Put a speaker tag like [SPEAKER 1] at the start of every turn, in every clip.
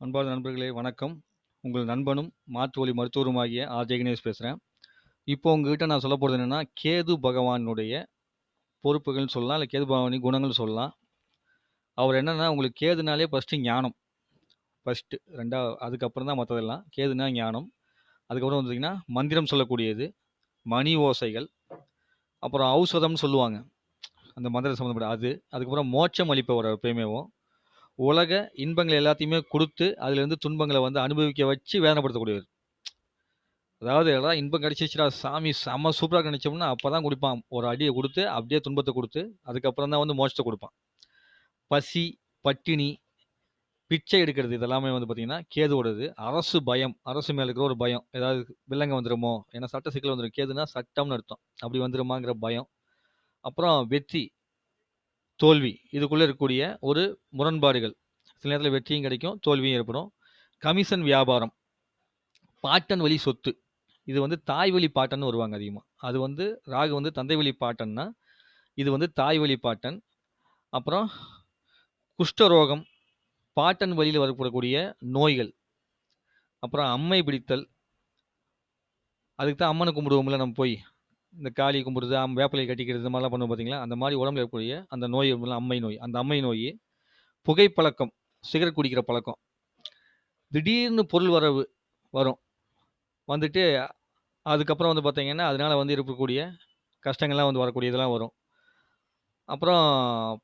[SPEAKER 1] அன்பார்ந்த நண்பர்களே வணக்கம். உங்கள் நண்பனும், மாற்று வழி மருத்துவருமாகிய ஆர். ஜெகனேஷ் கணேஷ் பேசுறேன். இப்போ உங்ககிட்ட நான் சொல்ல போகிறது என்னென்னா கேது பகவானுடைய பொறுப்புகள்னு சொல்லலாம். இல்லை கேது பகவானின் குணங்கள்னு சொல்லலாம். அவர் என்னென்னா உங்களுக்கு கேதுனாலே ஃபர்ஸ்ட்டு ஞானம். ஃபர்ஸ்ட்டு 2 அதுக்கப்புறம் தான் மற்றதெல்லாம் கேதுனா ஞானம். அதுக்கப்புறம் பார்த்தீங்கன்னா, மந்திரம் சொல்லக்கூடியது, மணி ஓசைகள், அப்புறம் ஔஷதம்னு சொல்லுவாங்க. அந்த மந்திரம் சம்மந்தப்பட்ட அது. அதுக்கப்புறம் மோட்சம் அளிப்பவர் எப்பயுமேவும். உலக இன்பங்கள் எல்லாத்தையுமே கொடுத்து அதுலேருந்து துன்பங்களை வந்து அனுபவிக்க வச்சு வேதனைப்படுத்தக்கூடியவர். அதாவது எல்லாம் இன்பம் கிடச்சிச்சுடா சாமி செம்ம சூப்பராக நினச்சோம்னா அப்போ தான் கொடுப்பான் ஒரு அடியை கொடுத்து அப்படியே துன்பத்தை கொடுத்து அதுக்கப்புறம் தான் வந்து மோட்சத்த கொடுப்பான் பசி, பட்டினி, பிச்சை எடுக்கிறது இதெல்லாமே வந்து பார்த்தீங்கன்னா, கேதுவோடது. அரசு பயம். அரசு மேலே இருக்கிற ஒரு பயம். ஏதாவது வில்லங்க வந்துருமோ? ஏன்னா சட்ட சிக்கல் வந்துடும் கேதுன்னா சட்டம்னு அர்த்தம். அப்படி வந்துருமாங்கிற பயம். அப்புறம் வெற்றி, தோல்வி இதுக்குள்ளே இருக்கக்கூடிய ஒரு முரண்பாடுகள். சில நேரத்தில் வெற்றியும் கிடைக்கும், தோல்வியும் ஏற்படும். கமிஷன் வியாபாரம். பாட்டன் வழி சொத்து. இது வந்து தாய் வழி பாட்டன்னு வருவாங்க அதிகமாக அது வந்து ராகு வந்து தந்தை வழி பாட்டன்னா, இது வந்து தாய் வழி பாட்டன். அப்புறம் குஷ்டரோகம், பாட்டன் வழியில் வரப்படக்கூடிய நோய்கள். அப்புறம் அம்மை பிடித்தல். அதுக்கு தான் அம்மனை கும்பிடுவோம்ல நம்ம போய். இந்த காளி கும்பிடுறது, அம் கட்டிக்கிறது இந்த மாதிரிலாம் பண்ணுவோம் பார்த்தீங்களா? அந்த மாதிரி உடம்புல இருக்கக்கூடிய அந்த நோய் அம்மை நோய். அந்த அம்மை நோய் புகைப்பழக்கம், சிகரெட் குடிக்கிற பழக்கம். திடீர்னு பொருள் வரவு வரும். வந்துட்டு அதுக்கப்புறம் வந்து பார்த்தீங்கன்னா, அதனால் வந்து இருக்கக்கூடிய கஷ்டங்கள்லாம் வந்து வரக்கூடிய இதெல்லாம் வரும். அப்புறம்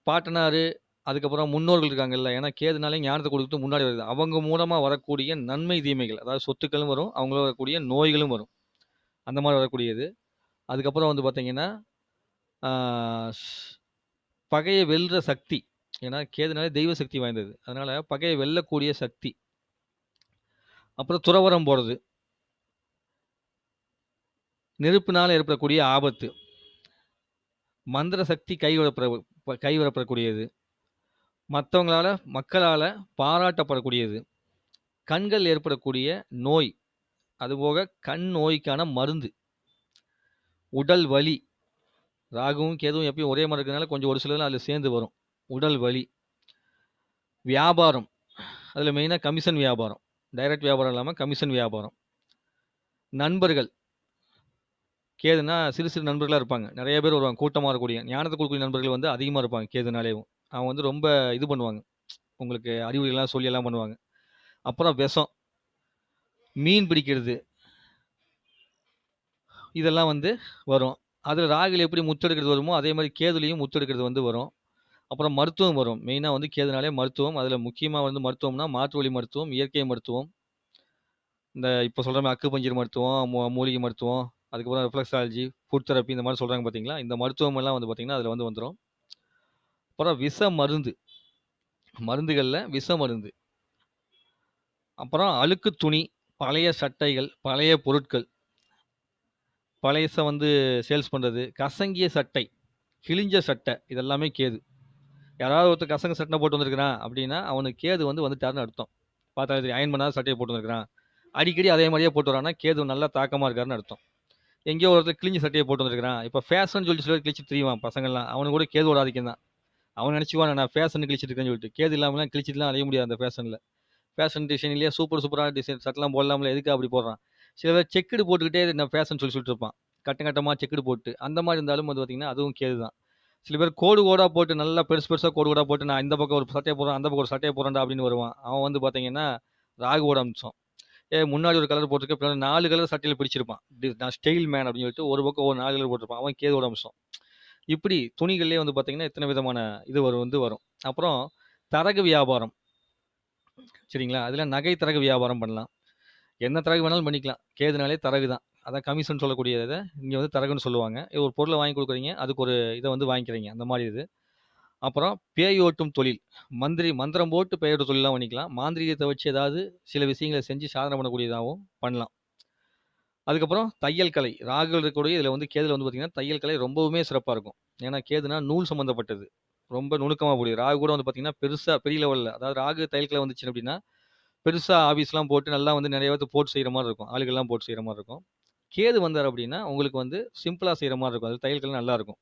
[SPEAKER 1] பாட்டனார் அதுக்கப்புறம் முன்னோர்கள் இருக்காங்கல்ல. ஏன்னா கேதுனாலே ஞானத்தை குடுத்து முன்னாடி வருது. அவங்க மூலமாக வரக்கூடிய நன்மை, தீமைகள். அதாவது சொத்துக்களும் வரும். அவங்களும் வரக்கூடிய நோய்களும் வரும். அந்த மாதிரி வரக்கூடியது. அதுக்கப்புறம் வந்து பார்த்தீங்கன்னா, பகையை பகைய வெல்ற சக்தி. ஏன்னா கேதுனாலே தெய்வ சக்தி வாய்ந்தது. அதனால் பகையை வெல்லக்கூடிய சக்தி. அப்புறம் துறவரம் போகிறது நெருப்பினால் ஏற்படக்கூடிய ஆபத்து. மந்திர சக்தி கைவரப்பெற கைவரப்படக்கூடியது. மற்றவங்களால் மக்களால் பாராட்டப்படக்கூடியது. கண்கள் ஏற்படக்கூடிய நோய். அதுபோக கண் நோய்க்கான மருந்து. உடல் வலி. ராகுவும், கேதுவும் எப்பயும் ஒரே மாதிரி இருக்கிறதுனால கொஞ்சம் ஒரு சிலர் அதில் சேர்ந்து வரும். உடல் வலி. வியாபாரம். அதில் மெயினாக கமிஷன் வியாபாரம். டைரக்ட் வியாபாரம் இல்லாமல் கமிஷன் வியாபாரம். நண்பர்கள். கேதுனா சிறு சிறு நண்பர்களாக இருப்பாங்க. நிறைய பேர் வருவாங்க. கூட்டமாக இருக்கக்கூடிய ஞானத்தை கொடுக்கக்கூடிய நண்பர்கள் வந்து அதிகமாக இருப்பாங்க கேதுனாலேயும் அவங்க வந்து ரொம்ப இது பண்ணுவாங்க. உங்களுக்கு அறிவுரைலாம் சொல்லி எல்லாம் பண்ணுவாங்க. அப்புறம் விஷம். மீன் பிடிக்கிறது. இதெல்லாம் வந்து வரும். அதில் ராகுல எப்படி முத்தெடுக்கிறது வருமோ, அதே மாதிரி கேதுலையும் முத்தெடுக்கிறது வந்து வரும். அப்புறம் மருத்துவம் வரும். மெயினாக வந்து கேதுனாலே மருத்துவம். அதில் முக்கியமாக வந்து மருத்துவம்னா, மாற்று வழி மருத்துவம், இயற்கை மருத்துவம். இந்த இப்போ சொல்ற மாரி அக்குபஞ்சர் மருத்துவம், மூ மூலிகை மருத்துவம், அதுக்கப்புறம் ரிஃப்ளெக்ஸாலஜி, ஃபுட் தெரப்பி இந்த மாதிரி சொல்கிறாங்க பார்த்தீங்களா? இந்த மருத்துவம் எல்லாம் வந்து பார்த்திங்கன்னா அதில் வந்து வந்துடும் அப்புறம் விஷ மருந்து. மருந்துகளில் விஷ மருந்து. அப்புறம் அழுக்கு துணி, பழைய சட்டைகள், பழைய பொருட்கள். பழையசை வந்து சேல்ஸ் பண்ணுறது கசங்கிய சட்டை, கிழிஞ்ச சட்டை இதெல்லாமே கேது. யாராவது ஒருத்தர் கசங்க சட்டை போட்டு வந்திருக்கிறான் அப்படின்னா, அவனுக்கு கேது வந்து வந்துட்டாருன்னு அர்த்தம். பார்த்தா தெரியும். அயர்ன் பண்ணாத சட்டையை போட்டு வந்திருக்கிறான். அடிக்கடி அதே மாதிரியே போட்டு வரான்னா, கேது நல்லா தாக்கமாக இருக்காருன்னு அர்த்தம். எங்கேயோ ஒருத்தர் கிழிஞ்ச சட்டையை போட்டு வந்திருக்கிறான். இப்போ ஃபேஷன் சொல்லி சொல்லி கிழிச்சு கிழிச்சிட்டு பசங்கள்லாம். அவனுக்கு கூட கேது ஆதிக்கம் தான். அவன் நினச்சிவான் நான் ஃபேஷன் கிழிச்சிட்டு இருக்கேன்னு சொல்லிட்டு. கேது இல்லாமலாம் கிழிச்சிட்டுலாம் அடைய முடியாது அந்த ஃபேஷனில் ஃபேஷன் டிசைன்லேயே சூப்பர் சூப்பரான டிசைன் சட்டெல்லாம் போடலாம்ல. எதுக்கு அப்படி போடுறான்? சில பேர் செக்குடு போட்டுக்கிட்டே நான் ஃபேஷன் சொல்லி சொல்லிட்டு இருப்பான். கட்டம் கட்டமாக செக்குடு போட்டு. அந்த மாதிரி இருந்தாலும் வந்து பார்த்திங்கன்னா அதுவும் கேது தான். சில பேர் கோடு கோடாக போட்டு நல்லா பெருசு பெருசாக கோடு கோடாக போட்டு நான் இந்த பக்கம் ஒரு சட்டையை போடுறேன், அந்த பக்கம் ஒரு சட்டையை போடுறேன்டா அப்படின்னு வருவான். அவன் வந்து பார்த்தீங்கன்னா, ராகுவோட அம்சம். ஏ முன்னாடி ஒரு கலர் போட்டிருக்க, பின்னாடி நாலு கலர் சட்டையில் பிடிச்சிருப்பான். நான் ஸ்டைல் மேன் அப்படின்னு சொல்லிட்டு ஒரு பக்கம் ஒரு நாலு கலர் போட்டிருப்பான். அவன் கேதுவோட அம்சம். இப்படி துணிகள்லேயே வந்து பார்த்தீங்கன்னா, இத்தனை விதமான இது வரும் வந்து வரும். அப்புறம் தரகு வியாபாரம். சரிங்களா? அதில் நகை தரகு வியாபாரம் பண்ணலாம். என்ன தரகு வேணாலும் பண்ணிக்கலாம். கேதுனாலே தரகு தான். அதான் கமிஷன் சொல்லக்கூடிய இதை இங்கே வந்து தரகுன்னு சொல்லுவாங்க. ஒரு பொருளை வாங்கி கொடுக்குறீங்க அதுக்கு ஒரு இதை வந்து வாங்கிக்கிறீங்க. அந்த மாதிரி இது. அப்புறம் பேய் ஓட்டும் தொழில். மந்திரி மந்திரம் போட்டு பேய் ஓட்டும் பண்ணிக்கலாம். மாந்திரிகத்தை வச்சு ஏதாவது சில விஷயங்கள செஞ்சு சாதனை பண்ணக்கூடியதாகவும் பண்ணலாம். அதுக்கப்புறம் தையல் கலை. ராகுகள் இருக்கக்கூடிய இதில் வந்து கேதில் வந்து பார்த்திங்கன்னா தையல் கலை ரொம்பவுமே சிறப்பாக இருக்கும். ஏன்னா கேதுனா நூல் சம்மந்தப்பட்டது. ரொம்ப நுணுக்கமாக கூடியது. ராகு கூட வந்து பார்த்தீங்கன்னா, பெருசாக பெரிய லெவலில் அதாவது ராகு தையல் கலை வந்துச்சு அப்படின்னா, பெருசா ஆஃபீஸ்லாம் போட்டு நல்லா வந்து நிறைய பேத்த போட்டு செய்ற மாரி இருக்கும். ஆளுகள்லாம் போட்டு செய்ற மாரி இருக்கும். கேது வந்தார் அப்படின்னா, உங்களுக்கு வந்து சிம்பிளா செய்ற மாரி இருக்கும். அது தையல்கள் நல்லாயிருக்கும் நல்லாருக்கும்.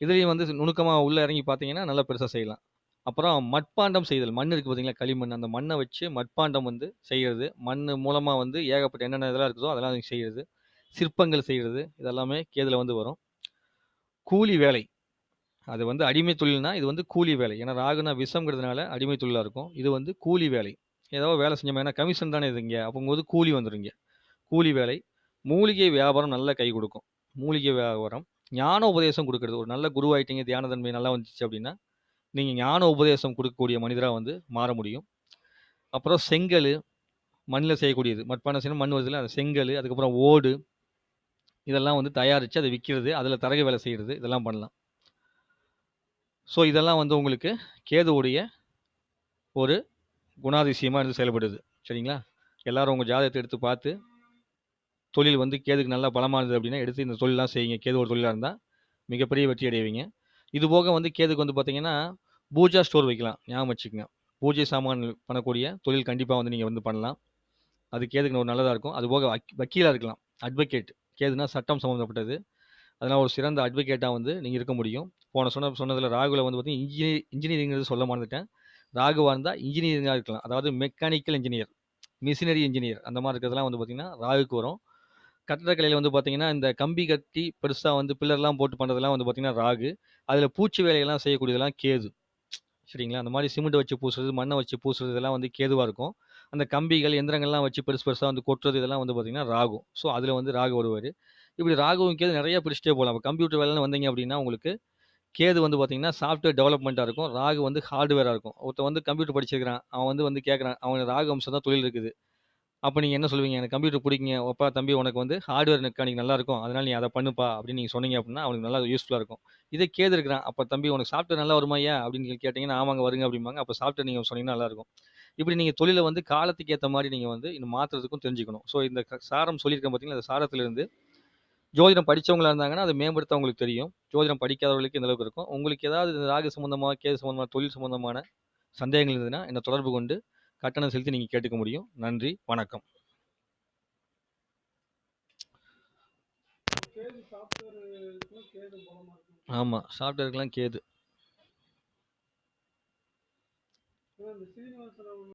[SPEAKER 1] இதுலயும் வந்து நுணுக்கமா உள்ள இறங்கி பார்த்தீங்கன்னா, நல்லா பெருசா செய்யலாம். அப்புறம் மட்பாண்டம் செய்தல். மண் இருக்கு பார்த்தீங்களா? களிமண். அந்த மண்ண வச்சு மட்பாண்டம் வந்து செய்யறது. மண் மூலமா வந்து ஏகப்பட்ட என்னென்ன இதெல்லாம் இருக்குதோ, அதெல்லாம் செய்யறது. சிற்பங்கள் செய்றது. இதெல்லாமே கேதுல வந்து வரும். கூலி வேலை. அது வந்து அடிமை தொழில்னா, இது வந்து கூலி வேலை. ஏன்னா ராகுனா விஷம்ங்கிறதுனால அடிமை தொழிலா இருக்கும். இது வந்து கூலி வேலை. ஏதோ வேலை செஞ்சோம் ஏன்னா கமிஷன் தானே இதுங்க அப்போங்கும்போது கூலி வந்துடுங்க கூலி வேலை. மூலிகை வியாபாரம் நல்லா கை கொடுக்கும் மூலிகை வியாபாரம். ஞான உபதேசம் கொடுக்கறது ஒரு நல்ல குருவாயிட்டீங்க, தியான தன்மை நல்லா வந்துச்சு அப்படின்னா, நீங்கள் ஞான உபதேசம் கொடுக்கக்கூடிய மனிதராக வந்து மாற முடியும். அப்புறம் செங்கல் மண்ணில் செய்யக்கூடியது. மட்பான செய்யணும் மண் வருதுல அந்த செங்கல் அதுக்கப்புறம் ஓடு இதெல்லாம் வந்து தயாரித்து அதை விற்கிறது அதில் தரகு வேலை செய்கிறது இதெல்லாம் பண்ணலாம். ஸோ, இதெல்லாம் வந்து உங்களுக்கு கேதுவுடைய ஒரு குணாதிசயமாக இருந்து செயல்படுது. சரிங்களா? எல்லாரும் உங்கள் ஜாதகத்தை எடுத்து பார்த்து, தொழில் வந்து கேதுக்கு நல்லா பலமானது அப்படின்னா, எடுத்து இந்த தொழில்லாம் செய்யுங்க. கேது ஒரு தொழிலாக இருந்தால் மிகப்பெரிய வெற்றி அடைவீங்க. இது போக வந்து கேதுக்கு வந்து பார்த்தீங்கன்னா, பூஜா ஸ்டோர் வைக்கலாம். ஞாபகம் வச்சுக்கோங்க பூஜை சாமான் பண்ணக்கூடிய தொழில் கண்டிப்பாக வந்து நீங்கள் வந்து பண்ணலாம். அது கேதுக்கு ஒரு நல்லதாக இருக்கும். அது போக வக்கீலாக இருக்கலாம். அட்வொகேட். கேதுனா சட்டம் சம்மந்தப்பட்டது. அதனால் ஒரு சிறந்த அட்வொகேட்டாக வந்து நீங்கள் இருக்க முடியும். போன சொன்ன சொன்னதில் ராகுல வந்து பார்த்தீங்கன்னா, இன்ஜினியர் இன்ஜினியரிங்கிறது சொல்ல மறந்துட்டேன். ராகுவாக இருந்தால் இன்ஜினியரிங்காக இருக்கலாம். அதாவது மெக்கானிக்கல் இன்ஜினியர், மிஷினரி இன்ஜினியர் அந்த மாதிரி இருக்கிறதுலாம் வந்து பார்த்திங்கன்னா ராகுக்கு வரும். கட்டடக்கலையில் வந்து பார்த்திங்கன்னா இந்த கம்பி கட்டி பெருசாக வந்து பில்லர்லாம் போட்டு பண்ணுறதுலாம் வந்து பார்த்திங்கன்னா ராகு. அதில் பூச்சி வேலையெல்லாம் செய்யக்கூடியதெல்லாம் கேது. சரிங்களா? அந்த மாதிரி சிமெண்ட் வச்சு பூசுறது, மண்ணை வச்சு பூசுறது இதெல்லாம் வந்து கேதுவாக இருக்கும். அந்த கம்பிகள், எந்திரங்கள்லாம் வச்சு பெருசு பெருசாக வந்து கொட்டுறது இதெல்லாம் வந்து பார்த்தீங்கன்னா ராகும் ஸோ, அதில் வந்து ராகு வருவார் இப்படி ராகுவும் கேது நிறைய பிடிச்சிட்டே போகலாம் இப்போ கம்ப்யூட்டர் வேலைன்னு வந்தீங்க அப்படின்னா, உங்களுக்கு கேது வந்து பார்த்தீங்கன்னா, சாஃப்ட்வேர் டெவலப்மெண்ட்டாக இருக்கும். ராகு வந்து ஹார்ட்வேராக இருக்கும். ஒருத்தன் வந்து கம்ப்யூட்டர் படிச்சிருக்கிறான். அவன் வந்து வந்து கேட்குறான் அவனுக்கு ராகு அம்சம் தான் தொழில் இருக்குது. அப்போ நீங்கள் என்ன சொல்லுவீங்க? எனக்கு கம்ப்யூட்டர் பிடிக்குங்க. அப்பா, தம்பி உனக்கு வந்து ஹார்ட்வேர் மெக்கானிக் நல்லா இருக்கும். அதனால் நீ அதை பண்ணுப்பா அப்படின்னு நீங்கள் சொன்னீங்க அப்படின்னா, அவனுக்கு நல்லா யூஸ்ஃபுல்லாக இருக்கும். இதே கேது இருக்கிறான். அப்போ தம்பி உனக்கு சாஃப்ட்வேர் நல்லா வருமாய்யா? அப்படின்னு கேட்டிங்கன்னா ஆமாங்க வருங்க அப்படிம்பாங்க. அப்போ சாஃப்ட்வேர் நீங்கள் சொன்னீங்கன்னா நல்லாயிருக்கும் இப்படி நீங்கள் தொழிலை வந்து காலத்துக்கு ஏற்ற மாதிரி நீங்கள் வந்து இன்னும் மாற்றுறதுக்கும் தெரிஞ்சுக்கணும். ஸோ, இந்த சாரம் சொல்லியிருக்கேன் பார்த்தீங்கன்னா அந்த சாரத்திலிருந்து ஜோதிடம் படித்தவங்களாக இருந்தாங்கன்னா, அதை மேம்படுத்த உங்களுக்கு தெரியும். ஜோதிடம் படிக்காதவர்களுக்கு இந்த அளவுக்கு இருக்கும். உங்களுக்கு ஏதாவது இந்த ராகு சம்மந்தமாக கேது சம்மந்தமாக தொழில் சம்மந்தமான சந்தேகங்கள் இருந்ததுன்னா, என்ன தொடர்பு கொண்டு கட்டணம் செலுத்தி நீங்கள் கேட்டுக்க முடியும். நன்றி, வணக்கம். ஆமாம் சாஃப்ட்வேருக்குலாம் கேது